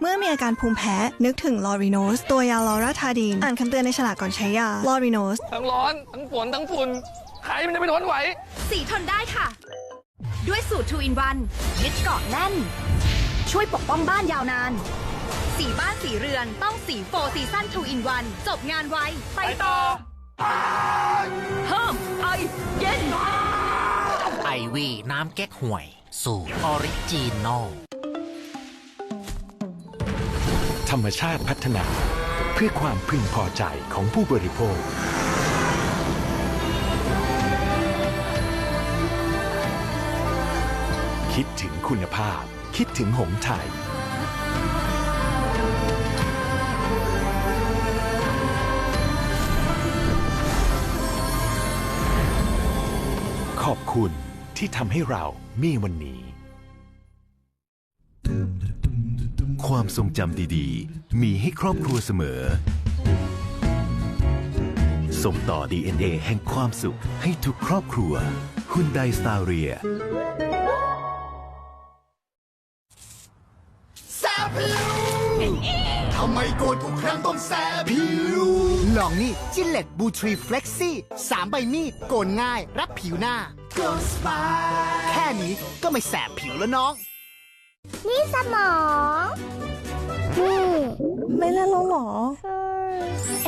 เมื่อมีอาการภูมิแพ้นึกถึงลอริโนส ตัวยาลอราทาดีน อ่านคำเตือนในฉลากก่อนใช้ยาลอริโนส ทั้งร้อน ทั้งฝนทั้งฝุ่นใครมันจะไปทนไหว สีทนได้ค่ะ ด้วยสูตร 2 in 1ยึดเกาะแน่น ช่วยปกป้องบ้านยาวนาน สีบ้านสีเรือนต้องสีโฟซีซั่น2 in 1จบงานไวไปต่อเพิ่มไอเย็นไอวีน้ำแก๊กห่วย สูตรออริจินอล รรมชาติพัฒนา เพื่อความพึงพอใจของผู้บริโภค คิดถึงคุณภาพ คิดถึงหงไทย ขอบคุณที่ทำให้เรามีวันนี้ ความทรงจำดีๆ มีให้ครอบครัวเสมอ ส่งต่อ DNA แห่งความสุขให้ทุกครอบครัวคุณไดสตาเรียทำไมโกนทุกครั้งต้องแสบผิวลองนี่จิเลตบูทรีเฟล็กซี่สามใบมีดโกนง่ายรับผิวหน้า Go Spy แค่นี้ก็ไม่แสบผิวแล้วน้อง นี่สมองนี่ ไม่เล่นแล้วหรอ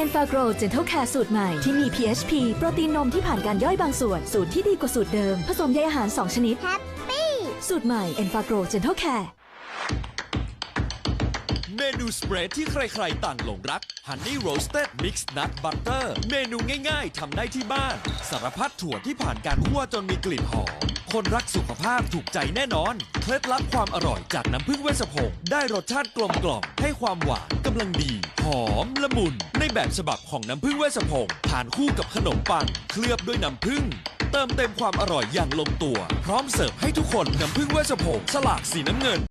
e n f a g r o Gentle Care สูตรใหม่ ที่มี PHP โปรตีนนมที่ผ่านการย่อยบางส่วน สูตรที่ดีกว่าสูตรเดิม ผสมใยอาหาร 2 ชนิด แฮปปี้ สูตรใหม่ e n f a g r o Gentle Care เเมนูสเปรดที่ใครๆต่างหลงรัก Honey Roasted Mixed Nut Butter เมนูง่ายๆทำได้ที่บ้าน สารพัดถั่วที่ผ่านการคั่วจนมีกลิ่นหอม คนรักสุขภาพถูกใจแน่นอน เคล็ดลับความอร่อยจากน้ำผึ้งเวชพงได้รสชาติกลมกล่อมให้ความหวานกำลังดี หอมละมุน ในแบบฉบับของน้ำผึ้งเวชพงทานคู่กับขนมปัง เคลือบด้วยน้ำผึ้งเติมเต็มความอร่อยอย่างลงตัว พร้อมเสิร์ฟให้ทุกคนน้ำผึ้งเวชพงศ์ฉลากสีน้ำเงิน